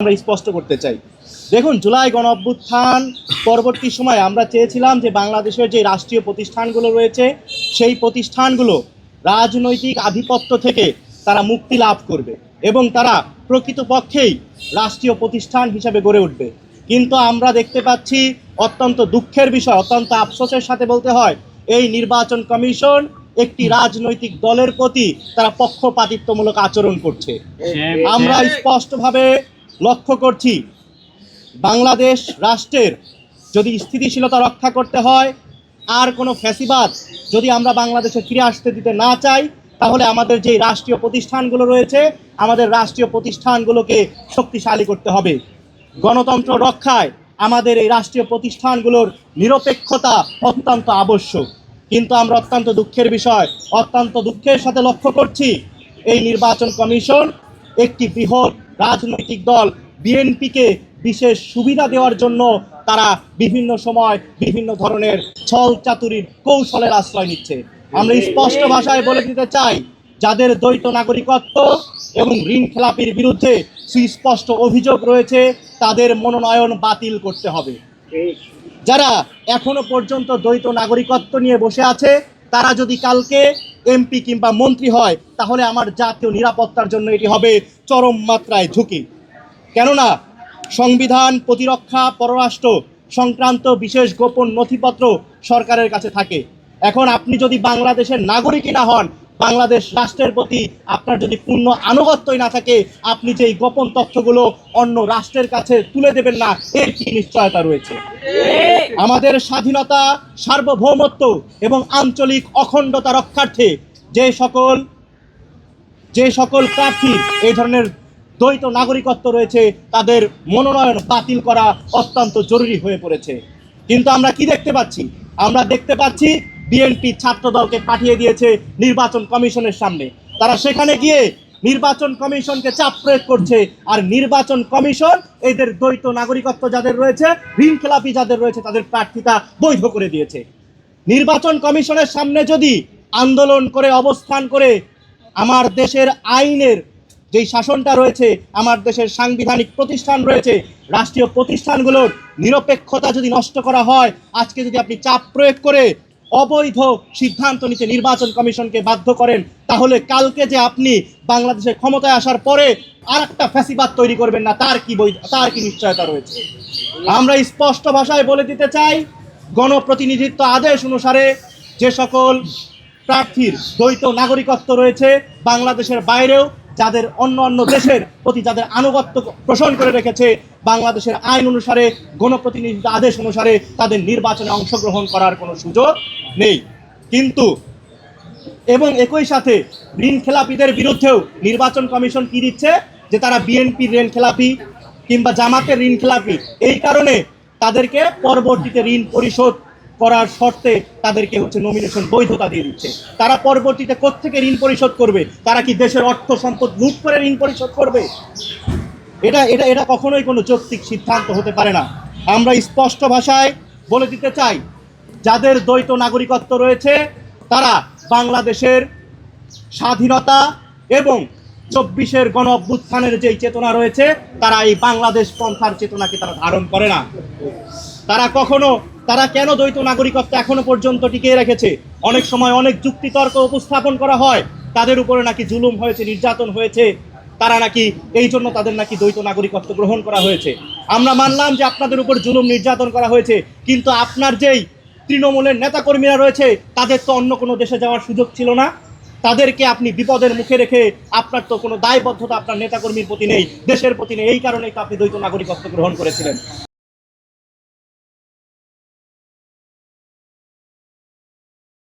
আমরা স্পষ্ট করতে চাই। দেখুন জুলাই গণ অভ্যুত্থান পরবর্তী সময়ে আমরা চেয়েছিলাম যে বাংলাদেশের যে রাষ্ট্রীয় প্রতিষ্ঠানগুলো রয়েছে সেই প্রতিষ্ঠানগুলো রাজনৈতিক আধিপত্য থেকে তারা মুক্তি লাভ করবে এবং তারা প্রকৃতপক্ষেই রাষ্ট্রীয় প্রতিষ্ঠান হিসাবে গড়ে উঠবে। কিন্তু আমরা দেখতে পাচ্ছি অত্যন্ত দুঃখের বিষয় অত্যন্ত আফসোসের সাথে বলতে হয় এই নির্বাচন কমিশন একটি রাজনৈতিক দলের প্রতি তারা পক্ষপাতিত্বমূলক আচরণ করছে। আমরা স্পষ্টভাবে লক্ষ্য করছি, বাংলাদেশ রাষ্ট্রের যদি স্থিতিশীলতা রক্ষা করতে হয়, আর কোনো ফ্যাসিবাদ যদি আমরা বাংলাদেশে ফিরে আসতে দিতে না চাই, তাহলে আমাদের যে রাষ্ট্রীয় প্রতিষ্ঠানগুলো রয়েছে, আমাদের রাষ্ট্রীয় প্রতিষ্ঠানগুলোকে শক্তিশালী করতে হবে। গণতন্ত্র রক্ষায় আমাদের এই রাষ্ট্রীয় প্রতিষ্ঠানগুলোর নিরপেক্ষতা অত্যন্ত আবশ্যক। কিন্তু আমরা অত্যন্ত দুঃখের বিষয়, অত্যন্ত দুঃখের সাথে লক্ষ্য করছি, এই নির্বাচন কমিশন একটি বৃহৎ রাজনৈতিক দল বিএনপিকে বিশেষ সুবিধা দেওয়ার জন্য তারা বিভিন্ন সময় বিভিন্ন ধরনের ছল চাতুরির কৌশলের আশ্রয় নিচ্ছে। আমরা স্পষ্ট ভাষায় বলে দিতে চাই, যাদের দ্বৈত নাগরিকত্ব এবং ঋণ খেলাপির বিরুদ্ধে সুস্পষ্ট অভিযোগ রয়েছে, তাদের মনোনয়ন বাতিল করতে হবে। যারা এখনও পর্যন্ত দ্বৈত নাগরিকত্ব নিয়ে বসে আছে, তারা যদি কালকে এমপি কিংবা মন্ত্রী হয়, তাহলে আমার জাতীয় নিরাপত্তার জন্য এটি হবে চরম মাত্রায় ঝুঁকি। কেননা সংবিধান প্রতিরক্ষা, পররাষ্ট্র সংক্রান্ত বিশেষ গোপন নথিপত্র সরকারের কাছে থাকে। এখন আপনি যদি বাংলাদেশের নাগরিকই না হন বাংলাদেশ রাষ্ট্রের প্রতি আপনার যদি পূর্ণ আনুগত্যই না থাকে, আপনি যে এই গোপন তথ্যগুলো অন্য রাষ্ট্রের কাছে তুলে দেবেন না, এর কি নিশ্চয়তা রয়েছে? আমাদের স্বাধীনতা, সার্বভৌমত্ব এবং আঞ্চলিক অখণ্ডতা রক্ষার্থে যে সকল যে সকল প্রার্থী এই ধরনের দ্বৈত নাগরিকত্ব রয়েছে, তাদের মনোনয়ন বাতিল করা অত্যন্ত জরুরি হয়ে পড়েছে। কিন্তু আমরা কি দেখতে পাচ্ছি? আমরা দেখতে পাচ্ছি বিএনপি ছাত্র দলকে পাঠিয়ে দিয়েছে নির্বাচন কমিশনের সামনে। তারা সেখানে গিয়ে নির্বাচন কমিশনকে চাপ প্রয়োগ করছে। আর নির্বাচন কমিশন এদের দ্বৈত নাগরিকত্ব যাদের রয়েছে ঋণ খেলাপি যাদের রয়েছে, তাদের প্রার্থিতা বৈধ করে দিয়েছে। নির্বাচন কমিশনের সামনে যদি আন্দোলন করে, অবস্থান করে, আমার দেশের আইনের যেই শাসনটা রয়েছে, আমার দেশের সাংবিধানিক প্রতিষ্ঠান রয়েছে, রাষ্ট্রীয় প্রতিষ্ঠানগুলোর নিরপেক্ষতা যদি নষ্ট করা হয়, আজকে যদি আপনি চাপ প্রয়োগ করে অবৈধ সিদ্ধান্ত নিতে নির্বাচন কমিশনকে বাধ্য করেন, তাহলে কালকে যে আপনি বাংলাদেশে ক্ষমতায় আসার পরে আর একটা ফ্যাসিবাদ তৈরি করবেন না, তার কি বৈধ, তার কি নিশ্চয়তা রয়েছে? আমরা স্পষ্ট ভাষায় বলে দিতে চাই, গণপ্রতিনিধিত্ব আদেশ অনুসারে যে সকল প্রার্থীর দ্বৈত নাগরিকত্ব রয়েছে, বাংলাদেশের বাইরেও যাদের অন্য অন্য দেশের প্রতি যাদের আনুগত্য পোষণ করে রেখেছে, বাংলাদেশের আইন অনুসারে গণপ্রতিনিধিত্ব আদেশ অনুসারে তাদের নির্বাচনে অংশগ্রহণ করার কোনো সুযোগ নেই। কিন্তু এবং একই সাথে ঋণ খেলাপিদের বিরুদ্ধেও নির্বাচন কমিশন কি দিচ্ছে? যে তারা বিএনপির ঋণ খেলাপি কিংবা জামাতের ঋণ খেলাপি। এই কারণে তাদেরকে পরবর্তীতে ঋণ পরিশোধ করার শর্তে তাদেরকে হচ্ছে নমিনেশন বৈধতা দিয়ে দিচ্ছে। তারা পরবর্তীতে কোত্থেকে ঋণ পরিশোধ করবে? তারা কি দেশের অর্থ সম্পদ লুট করে ঋণ পরিশোধ করবে? এটা এটা এটা কখনোই কোনো যৌক্তিক সিদ্ধান্ত হতে পারে না। আমরা স্পষ্ট ভাষায় বলে দিতে চাই, যাদের দ্বৈত নাগরিকত্ব রয়েছে, তারা বাংলাদেশের স্বাধীনতা এবং চব্বিশের গণ অভ্যুত্থানের যেই চেতনা রয়েছে, তারা এই বাংলাদেশ পন্থার চেতনাকে তারা ধারণ করে না। তারা কখনো তারা কেন দ্বৈত নাগরিকত্ব এখনও পর্যন্ত টিকিয়ে রেখেছে? অনেক সময় অনেক যুক্তিতর্ক উপস্থাপন করা হয়। তাদের উপরে নাকি জুলুম হয়েছে, নির্যাতন হয়েছে। তারা নাকি এই জন্য তাদের নাকি দ্বৈত নাগরিকত্ব গ্রহণ করা হয়েছে। আমরা মানলাম যে আপনাদের উপর জুলুম, নির্যাতন করা হয়েছে। কিন্তু আপনার যেই তৃণমূলের নেতাকর্মীরা রয়েছে, তাদের তো অন্য কোনো দেশে যাওয়ার সুযোগ ছিল না। তাদেরকে আপনি বিপদের মুখে রেখে আপনার তো কোনো দায়বদ্ধতা আপনার নেতাকর্মীর প্রতি নেই, দেশের প্রতি নেই। এই কারণেই তো আপনি দ্বৈত নাগরিকত্ব গ্রহণ করেছিলেন।